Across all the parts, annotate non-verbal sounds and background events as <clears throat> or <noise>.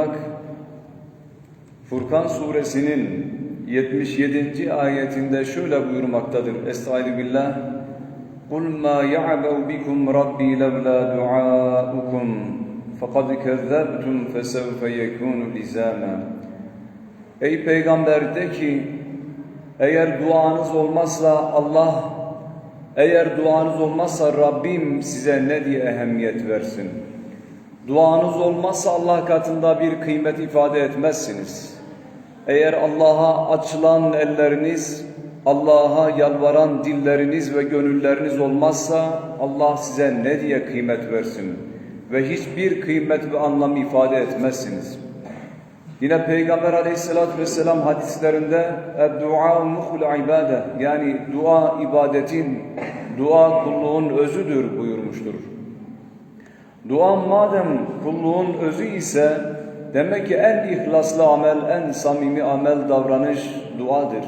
Hak Furkan suresinin 77. ayetinde şöyle buyurmaktadır. Estaizu billah. قُلْ مَا يَعْبَوْ بِكُمْ رَبِّي لَوْلَا دُعَاؤُكُمْ فَقَدْ كَذَّبْتُمْ فَسَوْفَ يَكُونُ لِزَامًا Ey peygamber de ki eğer duanız olmazsa Allah eğer duanız olmazsa Rabbim size ne diye ehemmiyet versin? Duanız olmazsa Allah katında bir kıymet ifade etmezsiniz. Eğer Allah'a açılan elleriniz, Allah'a yalvaran dilleriniz ve gönülleriniz olmazsa Allah size ne diye kıymet versin? Ve hiçbir kıymet ve anlam ifade etmezsiniz. Yine Peygamber aleyhissalatü vesselam hadislerinde dua muhul ibade yani dua ibadetin, dua kulluğun özüdür buyurmuştur. Dua madem kulluğun özü ise demek ki en ihlaslı amel, en samimi amel davranış duadır.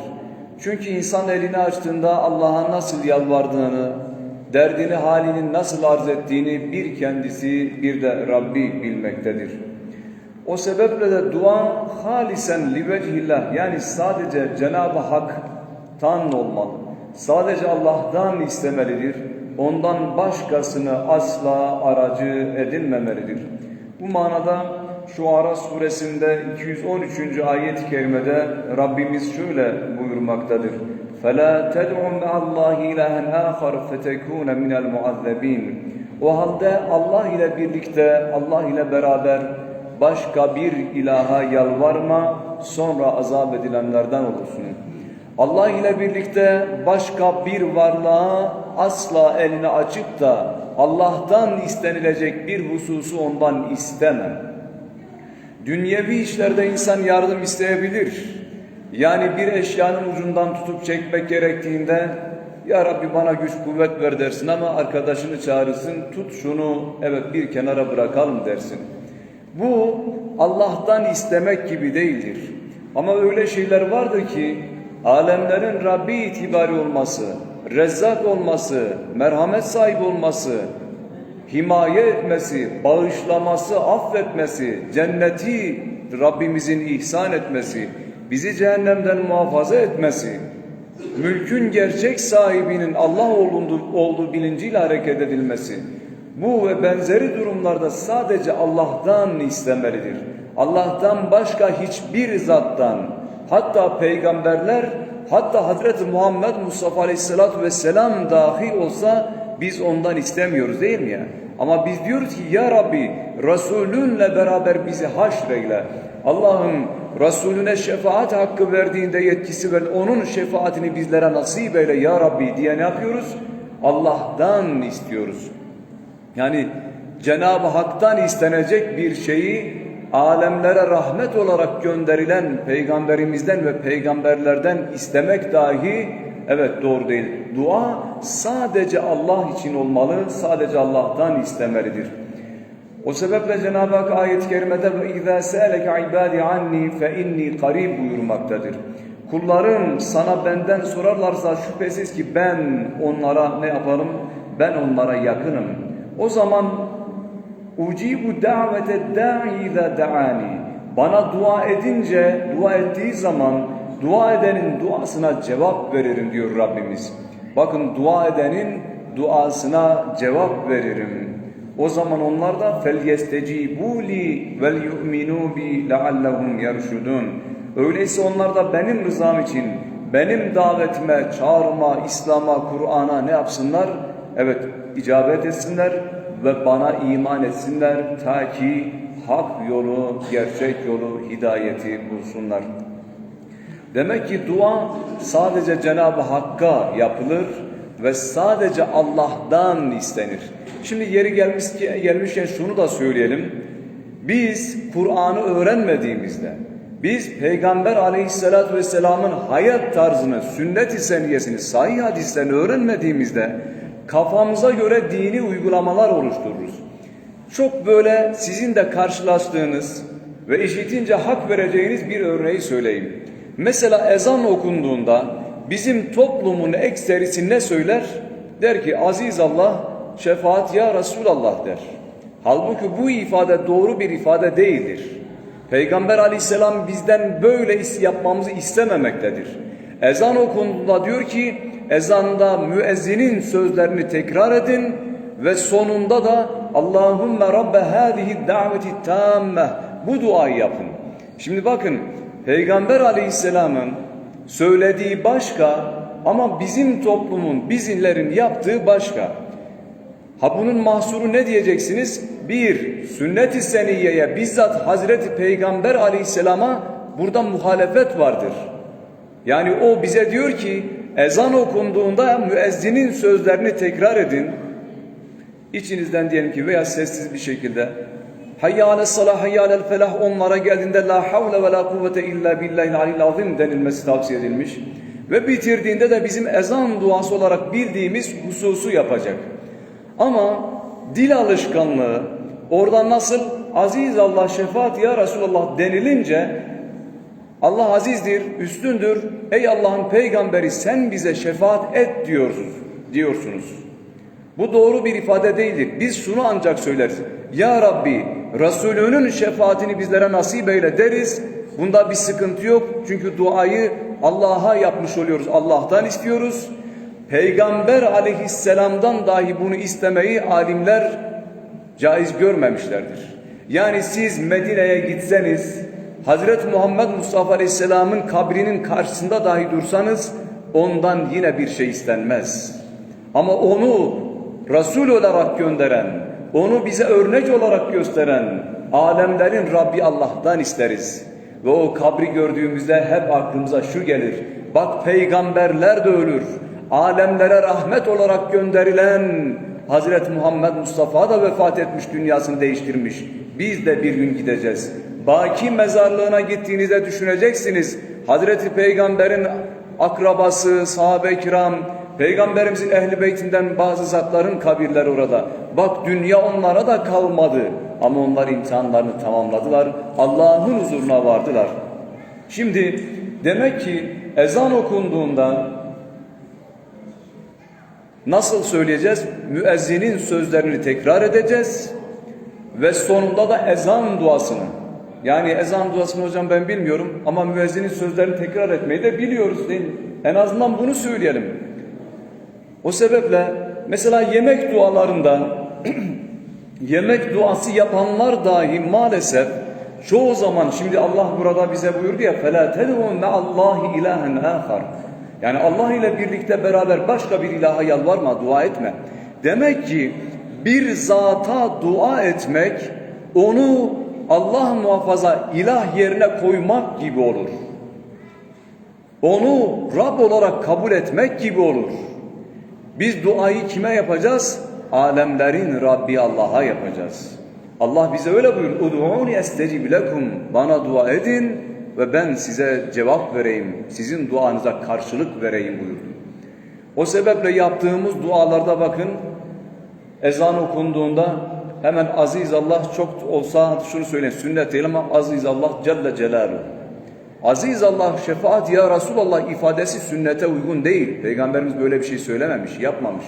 Çünkü insan elini açtığında Allah'a nasıl yalvardığını, derdini, halini nasıl arz ettiğini bir kendisi bir de Rabbi bilmektedir. O sebeple de dua halisen livecihillah yani sadece Cenab-ı Hak'tan olmalı. Sadece Allah'tan istemelidir Ondan başkasını asla aracı edinmemelidir. Bu manada Şuara suresinde 213. ayet-i kerimede Rabbimiz şöyle buyurmaktadır. فَلَا تَدْعُ مَعَ اللّٰهِ اِلَٰهًا آخَرْ فَتَكُونَ مِنَ الْمُعَذَّبِينَ O halde Allah ile birlikte, Allah ile beraber başka bir ilaha yalvarma, sonra azap edilenlerden olursun. Allah ile birlikte başka bir varlığa asla elini açıp da Allah'tan istenilecek bir hususu ondan isteme. Dünyevi işlerde insan yardım isteyebilir. Yani bir eşyanın ucundan tutup çekmek gerektiğinde Ya Rabbi bana güç kuvvet ver dersin ama arkadaşını çağırırsın tut şunu evet bir kenara bırakalım dersin. Bu Allah'tan istemek gibi değildir. Ama öyle şeyler vardır ki alemlerin Rabbi itibari olması, rezzak olması, merhamet sahibi olması, himaye etmesi, bağışlaması, affetmesi, cenneti Rabbimizin ihsan etmesi, bizi cehennemden muhafaza etmesi, mülkün gerçek sahibinin Allah olduğu, olduğu bilinciyle hareket edilmesi, bu ve benzeri durumlarda sadece Allah'tan istemelidir. Allah'tan başka hiçbir zattan, hatta peygamberler, hatta Hazreti Muhammed Mustafa Aleyhisselatü Vesselam dahi olsa biz ondan istemiyoruz değil mi ya? Ama biz diyoruz ki ya Rabbi Resulünle beraber bizi haşreyle. Allah'ım Resulüne şefaat hakkı verdiğinde yetkisi ver. Onun şefaatini bizlere nasip eyle ya Rabbi diye ne yapıyoruz? Allah'tan istiyoruz. Yani Cenab-ı Hak'tan istenecek bir şeyi alemlere rahmet olarak gönderilen peygamberimizden ve peygamberlerden istemek dahi evet doğru değil. Dua sadece Allah için olmalı, sadece Allah'tan istemelidir. O sebeple Cenab-ı Hak ayet-i kerimede اِذَا سَأَلَكَ عِبَادِ عَنِّي فَاِنِّي قَرِيبٌ buyurmaktadır. Kullarım sana benden sorarlarsa şüphesiz ki ben onlara ne yaparım? Ben onlara yakınım. O zaman ucibu davete da'i iza da'ani. Bana dua edince, dua ettiği zaman dua edenin duasına cevap veririm diyor Rabbimiz. Bakın dua edenin duasına cevap veririm. O zaman onlar da فَلْيَسْتَجِيبُوا لِي وَلْيُؤْمِنُوا بِي لَعَلَّهُمْ يَرْشُدُونَ Öyleyse onlar da benim rızam için, benim davetime, çağrıma, İslam'a, Kur'an'a ne yapsınlar? Evet, icabet etsinler ve bana iman etsinler ta ki hak yolu, gerçek yolu, hidayeti bulsunlar. Demek ki dua sadece Cenab-ı Hakk'a yapılır ve sadece Allah'tan istenir. Şimdi yeri gelmiş, gelmişken şunu da söyleyelim. Biz Kur'an'ı öğrenmediğimizde, biz Peygamber aleyhissalatü vesselamın hayat tarzını, sünnet-i seniyesini, sahih hadislerini öğrenmediğimizde kafamıza göre dini uygulamalar oluştururuz. Çok böyle sizin de karşılaştığınız ve işitince hak vereceğiniz bir örneği söyleyeyim. Mesela ezan okunduğunda bizim toplumun ekserisi ne söyler? Der ki aziz Allah şefaat ya Resulallah der. Halbuki bu ifade doğru bir ifade değildir. Peygamber aleyhisselam bizden böyle yapmamızı istememektedir. Ezan okunduğunda diyor ki ezanda müezzinin sözlerini tekrar edin ve sonunda da Allahümme Rabbe hâzihi da'veti tamme bu duayı yapın. Şimdi bakın Peygamber aleyhisselamın söylediği başka ama bizim toplumun, bizimlerin yaptığı başka. Ha bunun mahsuru ne diyeceksiniz? Bir, sünnet-i seniyeye bizzat Hazreti Peygamber aleyhisselama burada muhalefet vardır. Yani o bize diyor ki ezan okunduğunda müezzinin sözlerini tekrar edin. İçinizden diyelim ki veya sessiz bir şekilde Hayya alel salah, hayya alel felah onlara geldiğinde la havle ve la kuvvete illa billahil alil azim denilmesi tavsiye edilmiş. Ve bitirdiğinde de bizim ezan duası olarak bildiğimiz hususu yapacak. Ama dil alışkanlığı orada nasıl aziz Allah şefaat ya Resulallah denilince Allah azizdir, üstündür. Ey Allah'ın peygamberi sen bize şefaat et diyorsunuz. diyorsunuz. Bu doğru bir ifade değildir. Biz şunu ancak söyleriz. Ya Rabbi Resulünün şefaatini bizlere nasip eyle deriz. Bunda bir sıkıntı yok. Çünkü duayı Allah'a yapmış oluyoruz. Allah'tan istiyoruz. Peygamber aleyhisselamdan dahi bunu istemeyi alimler caiz görmemişlerdir. Yani siz Medine'ye gitseniz Hazreti Muhammed Mustafa Aleyhisselam'ın kabrinin karşısında dahi dursanız ondan yine bir şey istenmez. Ama onu Resul olarak gönderen, onu bize örnek olarak gösteren alemlerin Rabbi Allah'tan isteriz. Ve o kabri gördüğümüzde hep aklımıza şu gelir. Bak peygamberler de ölür. Alemlere rahmet olarak gönderilen Hazreti Muhammed Mustafa da vefat etmiş, dünyasını değiştirmiş. Biz de bir gün gideceğiz. Baki mezarlığına gittiğinizde düşüneceksiniz. Hazreti Peygamber'in akrabası, sahabe-i kiram, Peygamberimizin ehli beytinden bazı zatların kabirleri orada. Bak dünya onlara da kalmadı. Ama onlar imtihanlarını tamamladılar. Allah'ın huzuruna vardılar. Şimdi demek ki ezan okunduğunda nasıl söyleyeceğiz? Müezzinin sözlerini tekrar edeceğiz. Ve sonunda da ezan duasını. Yani ezan duasını hocam ben bilmiyorum ama müezzinin sözlerini tekrar etmeyi de biliyoruz değil mi? En azından bunu söyleyelim. O sebeple mesela yemek dualarında <clears throat> yemek duası yapanlar dahi maalesef çoğu zaman şimdi Allah burada bize buyurdu ya فَلَا تَدْعُوا مَا اللّٰهِ اِلَٰهًا آخَرٍ Yani Allah ile birlikte beraber başka bir ilaha yalvarma, dua etme. Demek ki bir zata dua etmek onu Allah muhafaza ilah yerine koymak gibi olur. Onu Rab olarak kabul etmek gibi olur. Biz duayı kime yapacağız? Alemlerin Rabbi Allah'a yapacağız. Allah bize öyle buyur. Ud'uni estecib lekum. Bana dua edin ve ben size cevap vereyim. Sizin duanıza karşılık vereyim buyurdu. O sebeple yaptığımız dualarda bakın ezan okunduğunda hemen aziz Allah çok olsa şunu söyleyin sünnet değil ama aziz Allah Celle Celaluhu. Aziz Allah şefaat ya Resulallah ifadesi sünnete uygun değil. Peygamberimiz böyle bir şey söylememiş, yapmamış.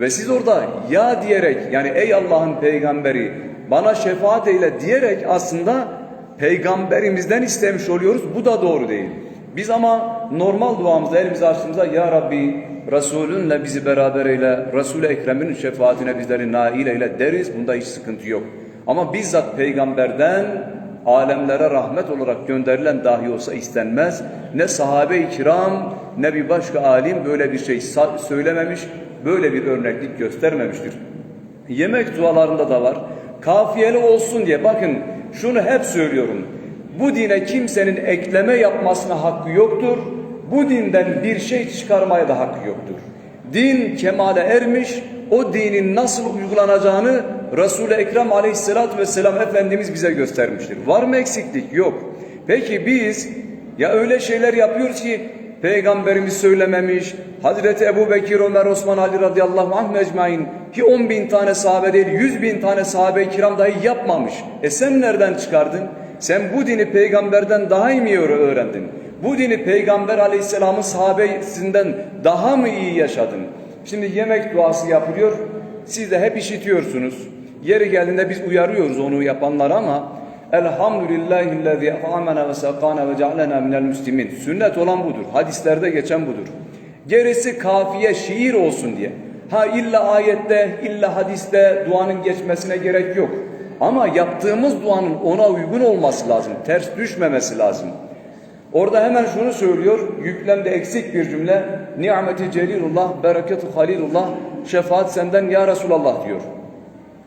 Ve siz orada ya diyerek yani ey Allah'ın peygamberi bana şefaat eyle diyerek aslında peygamberimizden istemiş oluyoruz. Bu da doğru değil. Biz ama normal duamızda elimizi açtığımızda ya Rabbi Resulünle bizi beraber eyle, Resul-i Ekrem'in şefaatine bizleri nail eyle deriz. Bunda hiç sıkıntı yok. Ama bizzat peygamberden alemlere rahmet olarak gönderilen dahi olsa istenmez. Ne sahabe-i kiram ne bir başka alim böyle bir şey söylememiş, böyle bir örneklik göstermemiştir. Yemek dualarında da var. Kafiyeli olsun diye bakın şunu hep söylüyorum. Bu dine kimsenin ekleme yapmasına hakkı yoktur. Bu dinden bir şey çıkarmaya da hakkı yoktur. Din kemale ermiş, o dinin nasıl uygulanacağını Resul-i Ekrem aleyhissalatü vesselam Efendimiz bize göstermiştir. Var mı eksiklik? Yok. Peki biz ya öyle şeyler yapıyoruz ki Peygamberimiz söylememiş, Hazreti Ebu Bekir, Ömer, Osman, Ali radıyallahu anh mecmain ki 10 bin tane sahabe değil 100 bin tane sahabe-i kiram dahi yapmamış. E sen nereden çıkardın? Sen bu dini peygamberden daha iyi mi öğrendin? Bu dini peygamber aleyhisselamın sahabesinden daha mı iyi yaşadın? Şimdi yemek duası yapılıyor. Siz de hep işitiyorsunuz. Yeri geldiğinde biz uyarıyoruz onu yapanları ama Elhamdülillahillezî at'amena ve sakana ve cealena minel müslimin. Sünnet olan budur. Hadislerde geçen budur. Gerisi kafiye şiir olsun diye. Ha illa ayette, illa hadiste duanın geçmesine gerek yok. Ama yaptığımız duanın ona uygun olması lazım. Ters düşmemesi lazım. Orada hemen şunu söylüyor, yüklemde eksik bir cümle. Nimeti celilullah, bereketu halilullah, şefaat senden ya Resulallah diyor.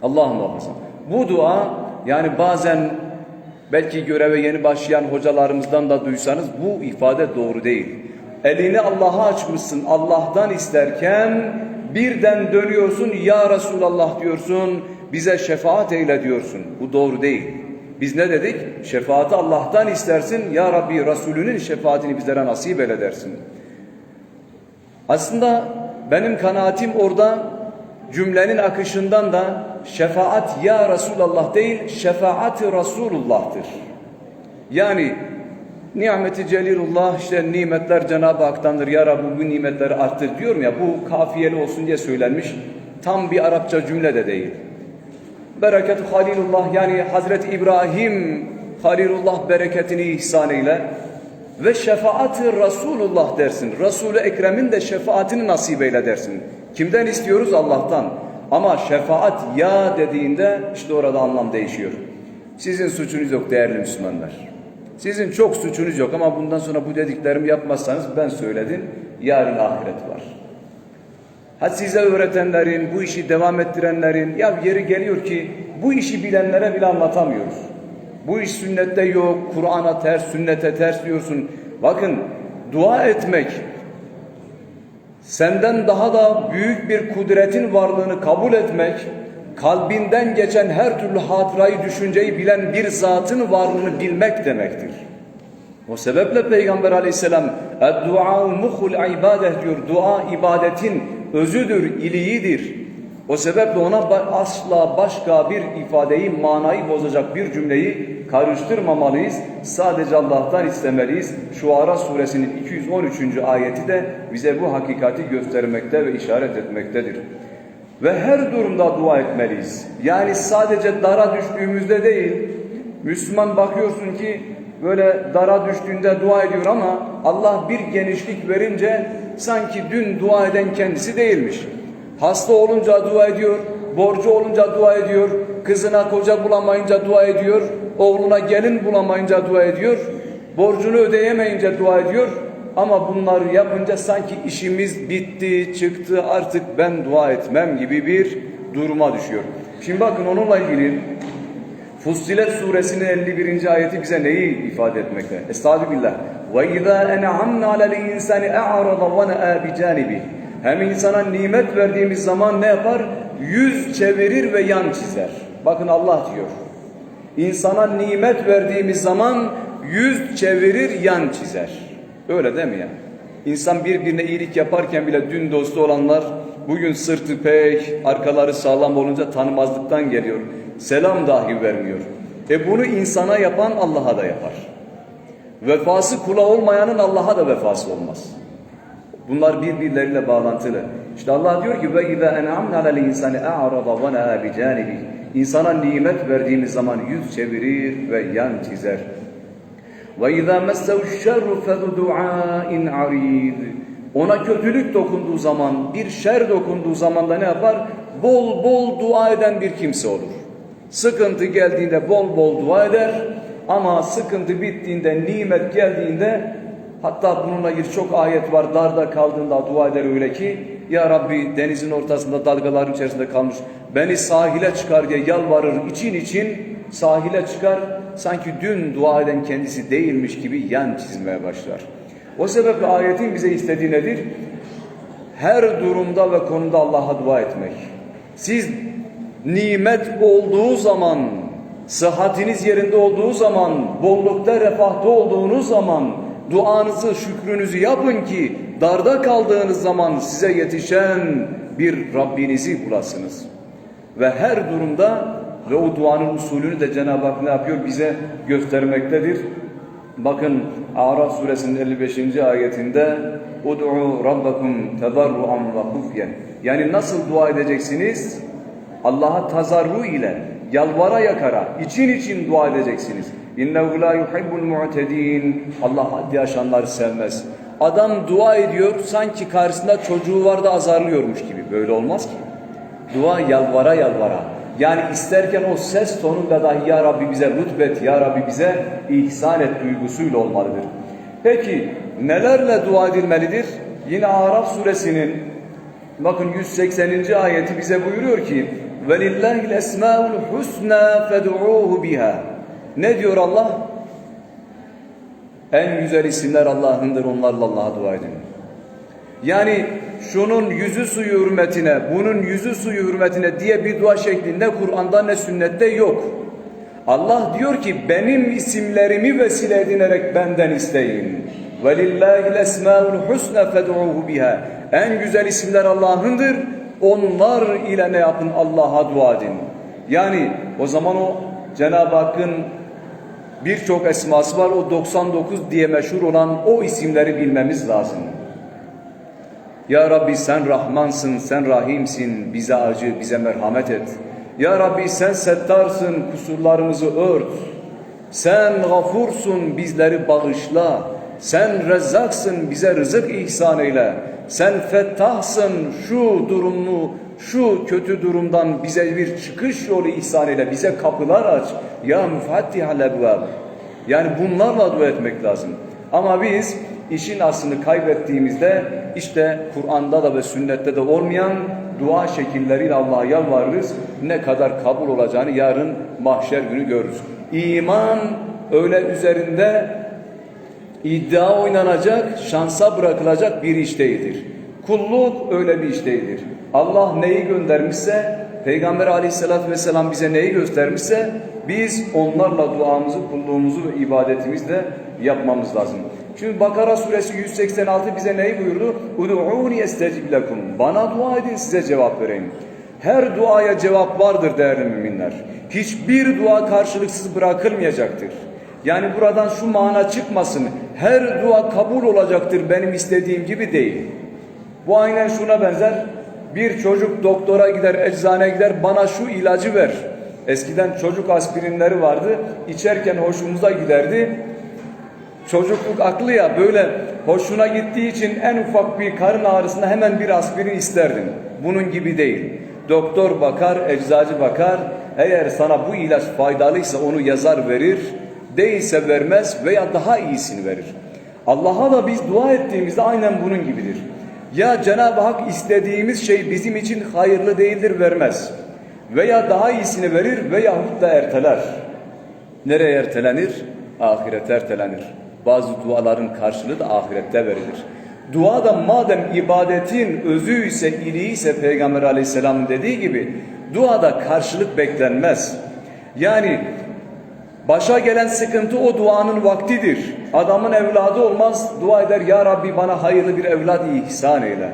Allah muhafaza. Bu dua yani bazen belki göreve yeni başlayan hocalarımızdan da duysanız bu ifade doğru değil. Elini Allah'a açmışsın Allah'tan isterken birden dönüyorsun ya Resulallah diyorsun bize şefaat eyle diyorsun. Bu doğru değil. Biz ne dedik? Şefaati Allah'tan istersin ya Rabbi Resulünün şefaatini bizlere nasip eyle dersin. Aslında benim kanaatim orada cümlenin akışından da şefaat ya Resulallah değil şefaati Resulullah'tır. Yani nimeti celilullah işte nimetler Cenab-ı Hak'tandır ya Rabbi bu nimetleri arttır diyorum ya bu kafiyeli olsun diye söylenmiş tam bir Arapça cümle de değil. Bereket Halilullah yani Hazreti İbrahim Halilullah bereketini ihsan eyle ve şefaati Resulullah dersin. Resul-i Ekrem'in de şefaatini nasip eyle dersin. Kimden istiyoruz? Allah'tan. Ama şefaat ya dediğinde işte orada anlam değişiyor. Sizin suçunuz yok değerli Müslümanlar. Sizin çok suçunuz yok ama bundan sonra bu dediklerimi yapmazsanız ben söyledim. Yarın ahiret var. Ha size öğretenlerin, bu işi devam ettirenlerin ya yeri geliyor ki bu işi bilenlere bile anlatamıyoruz. Bu iş sünnette yok, Kur'an'a ters, sünnete ters diyorsun. Bakın dua etmek senden daha da büyük bir kudretin varlığını kabul etmek, kalbinden geçen her türlü hatırayı, düşünceyi bilen bir zatın varlığını bilmek demektir. O sebeple Peygamber aleyhisselam "Dua muhul ibadet" diyor. Dua ibadetin özüdür, iliğidir. O sebeple ona asla başka bir ifadeyi, manayı bozacak bir cümleyi karıştırmamalıyız. Sadece Allah'tan istemeliyiz. Şuara suresinin 213. ayeti de bize bu hakikati göstermekte ve işaret etmektedir. Ve her durumda dua etmeliyiz. Yani sadece dara düştüğümüzde değil, Müslüman bakıyorsun ki böyle dara düştüğünde dua ediyor ama Allah bir genişlik verince sanki dün dua eden kendisi değilmiş. Hasta olunca dua ediyor, borcu olunca dua ediyor, kızına koca bulamayınca dua ediyor, oğluna gelin bulamayınca dua ediyor, borcunu ödeyemeyince dua ediyor. Ama bunları yapınca sanki işimiz bitti, çıktı artık ben dua etmem gibi bir duruma düşüyor. Şimdi bakın onunla ilgili Fussilet suresinin 51. ayeti bize neyi ifade etmekte? Estağfirullah. Alel insani e'arada ve ne'a bi canibi. Hem insana nimet verdiğimiz zaman ne yapar? Yüz çevirir ve yan çizer. Bakın Allah diyor. İnsana nimet verdiğimiz zaman yüz çevirir, yan çizer. Öyle değil mi ya? İnsan birbirine iyilik yaparken bile dün dostu olanlar bugün sırtı pek, arkaları sağlam olunca tanımazlıktan geliyor. Selam dahi vermiyor. E bunu insana yapan Allah'a da yapar. Vefası kula olmayanın Allah'a da vefası olmaz. Bunlar birbirleriyle bağlantılı. İşte Allah diyor ki ve izâ en'amna alel insani a'rada ve ne'a bi canibi. İnsana nimet verdiğimiz zaman yüz çevirir ve yan çizer. Ve izâ messehu şerru fezu du'ain arid. Ona kötülük dokunduğu zaman, bir şer dokunduğu zaman da ne yapar? Bol bol dua eden bir kimse olur. Sıkıntı geldiğinde bol bol dua eder ama sıkıntı bittiğinde, nimet geldiğinde hatta bununla ilgili çok ayet var. Darda kaldığında dua eder öyle ki Ya Rabbi denizin ortasında dalgaların içerisinde kalmış beni sahile çıkar diye yalvarır için için sahile çıkar sanki dün dua eden kendisi değilmiş gibi yan çizmeye başlar. O sebeple ayetin bize istediği nedir? Her durumda ve konuda Allah'a dua etmek. Siz nimet olduğu zaman, sıhhatiniz yerinde olduğu zaman, bollukta, refahta olduğunuz zaman duanızı, şükrünüzü yapın ki darda kaldığınız zaman size yetişen bir Rabbinizi bulasınız. Ve her durumda ve o duanın usulünü de Cenab-ı Hak ne yapıyor? Bize göstermektedir. Bakın Araf suresinin 55. ayetinde Ud'u rabbakum tedarruan ve. Yani nasıl dua edeceksiniz? Allah'a tazarru ile Yalvara yakara, için için dua edeceksiniz. İnnehu la yuhibbul mu'tedin. Allah haddi aşanları sevmez. Adam dua ediyor sanki karşısında çocuğu var da azarlıyormuş gibi. Böyle olmaz ki. Dua yalvara yalvara. Yani isterken o ses tonunda dahi Ya Rabbi bize lütfet, Ya Rabbi bize ihsan et duygusuyla olmalıdır. Peki nelerle dua edilmelidir? Yine Araf suresinin bakın 180. ayeti bize buyuruyor ki وَلِلَّهِ الْاَسْمَاءُ الْحُسْنَى فَدُعُوهُ biha. Ne diyor Allah? En güzel isimler Allah'ındır onlarla Allah'a dua edin. Yani şunun yüzü suyu hürmetine, bunun yüzü suyu hürmetine diye bir dua şeklinde Kur'an'da ne sünnette yok. Allah diyor ki benim isimlerimi vesile edinerek benden isteyin. وَلِلَّهِ الْاَسْمَاءُ الْحُسْنَ فَدْعُوهُ biha. En güzel isimler Allah'ındır. onlar ile ne yapın? Allah'a dua edin. Yani o zaman o Cenab-ı Hakk'ın birçok esması var. O 99 diye meşhur olan o isimleri bilmemiz lazım. Ya Rabbi sen Rahmansın, sen Rahimsin, bize acı, bize merhamet et. Ya Rabbi sen Settarsın, kusurlarımızı ört. Sen Gafursun, bizleri bağışla. Sen Rezzaksın, bize rızık ihsan eyle. Sen Fettahsın, şu durumu, şu kötü durumdan bize bir çıkış yolu ihsan eyle. Bize kapılar aç. Ya müfattihal ebvab. Yani bunlarla dua etmek lazım. Ama biz işin aslını kaybettiğimizde işte Kur'an'da da ve sünnette de olmayan dua şekilleriyle Allah'a yalvarırız. Ne kadar kabul olacağını yarın mahşer günü görürüz. İman öyle üzerinde iddia oynanacak, şansa bırakılacak bir iş değildir. Kulluk öyle bir iş değildir. Allah neyi göndermişse, Peygamber aleyhissalatü vesselam bize neyi göstermişse biz onlarla duamızı, kulluğumuzu ve ibadetimizle yapmamız lazım. Çünkü Bakara suresi 186 bize neyi buyurdu? Udu'uni estecib lekum. Bana dua edin size cevap vereyim. Her duaya cevap vardır değerli müminler. Hiçbir dua karşılıksız bırakılmayacaktır. Yani buradan şu mana çıkmasın. Her dua kabul olacaktır benim istediğim gibi değil. Bu aynen şuna benzer. Bir çocuk doktora gider, eczaneye gider, bana şu ilacı ver. Eskiden çocuk aspirinleri vardı. İçerken hoşumuza giderdi. Çocukluk aklı ya böyle hoşuna gittiği için en ufak bir karın ağrısında hemen bir aspirin isterdin. Bunun gibi değil. Doktor bakar, eczacı bakar. Eğer sana bu ilaç faydalıysa onu yazar verir. Değilse vermez veya daha iyisini verir. Allah'a da biz dua ettiğimizde aynen bunun gibidir. Ya Cenab-ı Hak istediğimiz şey bizim için hayırlı değildir vermez. Veya daha iyisini verir veyahut da erteler. Nereye ertelenir? Ahirete ertelenir. Bazı duaların karşılığı da ahirette verilir. Dua da madem ibadetin özü ise, iliği ise Peygamber aleyhisselamın dediği gibi duada karşılık beklenmez. Yani başa gelen sıkıntı o duanın vaktidir. Adamın evladı olmaz dua eder ya Rabbi bana hayırlı bir evlat ihsan eyle.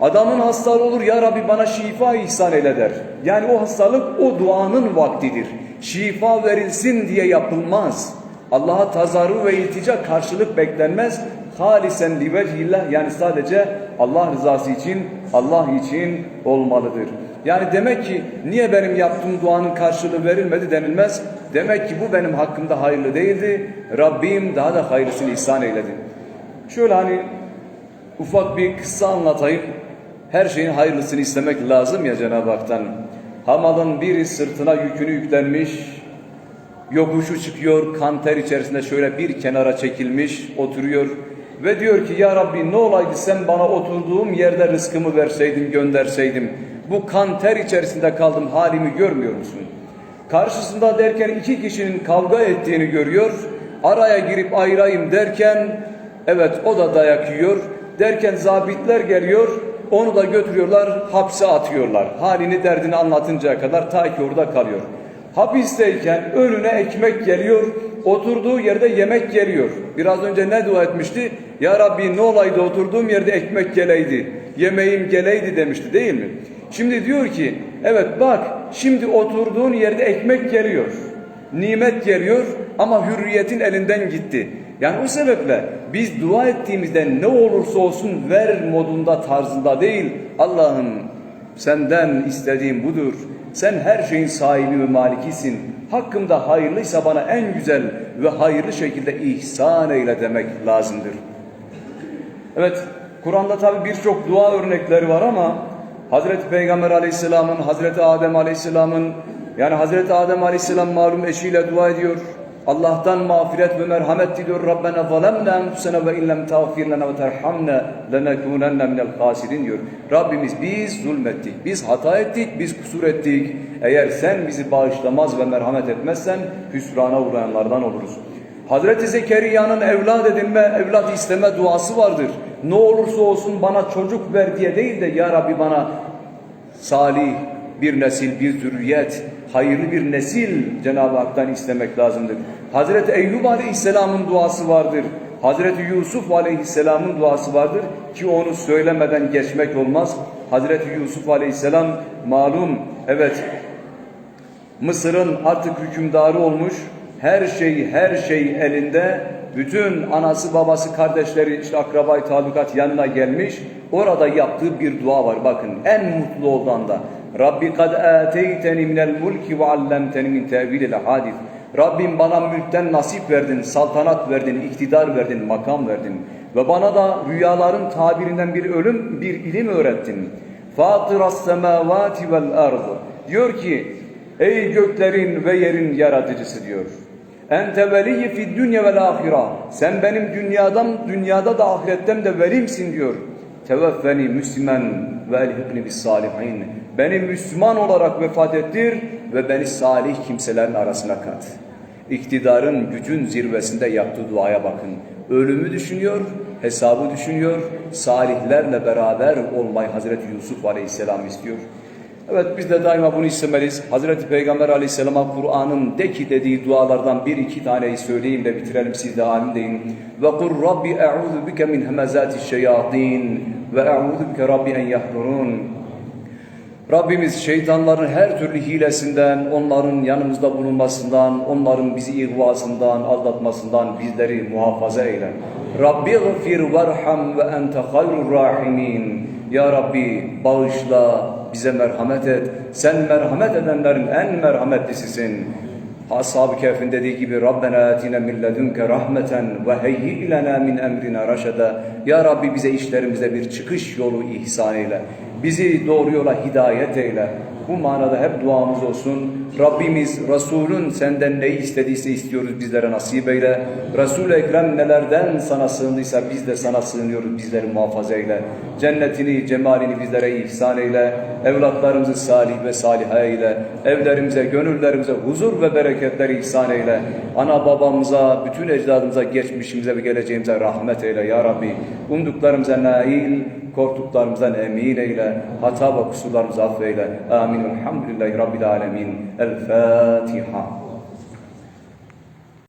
Adamın hastalığı olur ya Rabbi bana şifa ihsan eyle der. Yani o hastalık o duanın vaktidir. Şifa verilsin diye yapılmaz. Allah'a tazarru ve iltica karşılık beklenmez. Halisen livecihillah yani sadece Allah rızası için, Allah için olmalıdır. Yani demek ki niye benim yaptığım duanın karşılığı verilmedi denilmez. Demek ki bu benim hakkımda hayırlı değildi. Rabbim daha da hayırlısını ihsan eyledi. Şöyle hani ufak bir kıssa anlatayım. Her şeyin hayırlısını istemek lazım ya Cenab-ı Hak'tan. Hamalın biri sırtına yükünü yüklenmiş, yokuşu çıkıyor, kan ter içerisinde şöyle bir kenara çekilmiş, oturuyor ve diyor ki ya Rabbi ne olaydı sen bana oturduğum yerde rızkımı verseydin, gönderseydim. Bu kan ter içerisinde kaldım, halimi görmüyor musun? Karşısında derken iki kişinin kavga ettiğini görüyor, araya girip ayırayım derken, evet o da dayak yiyor, derken zabitler geliyor, onu da götürüyorlar, hapse atıyorlar. Halini derdini anlatıncaya kadar ta ki orada kalıyor. Hapisteyken önüne ekmek geliyor, oturduğu yerde yemek geliyor. Biraz önce ne dua etmişti? Ya Rabbi ne olaydı oturduğum yerde ekmek geleydi, yemeğim geleydi demişti değil mi? Şimdi diyor ki, evet bak şimdi oturduğun yerde ekmek geliyor. Nimet geliyor ama hürriyetin elinden gitti. Yani o sebeple biz dua ettiğimizde ne olursa olsun ver modunda tarzında değil. Allah'ım senden istediğim budur. Sen her şeyin sahibi ve malikisin. Hakkımda hayırlıysa bana en güzel ve hayırlı şekilde ihsan eyle demek lazımdır. Evet, Kur'an'da tabi birçok dua örnekleri var ama Hazreti Peygamber Aleyhisselam'ın, Hazreti Adem Aleyhisselam'ın yani Hazreti Adem Aleyhisselam malum eşiyle dua ediyor. Allah'tan mağfiret ve merhamet diliyor. Rabbena zalemna enfusena ve illem tağfir lana ve terhamna lenekunenne minel khasirin diyor. Rabbimiz biz zulmettik, biz hata ettik, biz kusur ettik. Eğer sen bizi bağışlamaz ve merhamet etmezsen hüsrana uğrayanlardan oluruz. Hazreti Zekeriya'nın evlat edinme, evlat isteme duası vardır. Ne olursa olsun bana çocuk ver diye değil de Ya Rabbi bana salih bir nesil, bir zürriyet, hayırlı bir nesil Cenab-ı Hak'tan istemek lazımdır. Hazreti Eyyub Aleyhisselam'ın duası vardır. Hazreti Yusuf Aleyhisselam'ın duası vardır ki onu söylemeden geçmek olmaz. Hazreti Yusuf Aleyhisselam malum evet Mısır'ın artık hükümdarı olmuş. Her şey her şey elinde. Bütün anası babası kardeşleri işte akrabayı talukat yanına gelmiş. Orada yaptığı bir dua var. Bakın en mutlu olan da. Rabbi kad ateyteni minel mulki ve allemteni min tevilil hadis. Rabbim bana mülkten nasip verdin, saltanat verdin, iktidar verdin, makam verdin. Ve bana da rüyaların tabirinden bir ölüm, bir ilim öğrettin. Fatıras semavati vel ard. Diyor ki Ey göklerin ve yerin yaratıcısı diyor. Ente veliyyi fid dünya vel ahira. Sen benim dünyadan, dünyada da ahiretten de velimsin diyor. Teveffeni müslümen ve elhikni bis salihin. Beni Müslüman olarak vefat ettir ve beni salih kimselerin arasına kat. İktidarın gücün zirvesinde yaptığı duaya bakın. Ölümü düşünüyor, hesabı düşünüyor, salihlerle beraber olmayı Hazreti Yusuf Aleyhisselam istiyor. Evet biz de daima bunu istemeliyiz. Hazreti Peygamber Aleyhisselam'a Kur'an'ın de ki dediği dualardan bir iki taneyi söyleyeyim de bitirelim siz de amin deyin. Ve kur Rabbi e'udhu bike min hemezati şeyatin ve e'udhu bike Rabbi en yahrurun. Rabbimiz şeytanların her türlü hilesinden, onların yanımızda bulunmasından, onların bizi ihvasından, aldatmasından bizleri muhafaza eyle. Rabbi gfir verham ve ente hayrur rahimin. Ya Rabbi bağışla, bize merhamet et. Sen merhamet edenlerin en merhametlisisin. Ashab-ı Kehf'in dediği gibi Rabbena atine min ledunke rahmeten ve heyyi lena min emrina raşada. Ya Rabbi bize işlerimizde bir çıkış yolu ihsan eyle. Bizi doğru yola hidayet eyle. Bu manada hep duamız olsun. Rabbimiz Resulün senden neyi istediyse istiyoruz bizlere nasip eyle. Resul-i Ekrem nelerden sana sığındıysa biz de sana sığınıyoruz bizleri muhafaza eyle. Cennetini, cemalini bizlere ihsan eyle. Evlatlarımızı salih ve saliha eyle. Evlerimize, gönüllerimize huzur ve bereketler ihsan eyle. Ana babamıza, bütün ecdadımıza, geçmişimize ve geleceğimize rahmet eyle ya Rabbi. Umduklarımıza nail, korktuklarımızdan emin eyle. Hata ve kusurlarımızı affeyle. Amin. Elhamdülillahi Rabbil Alemin. الفاتحة.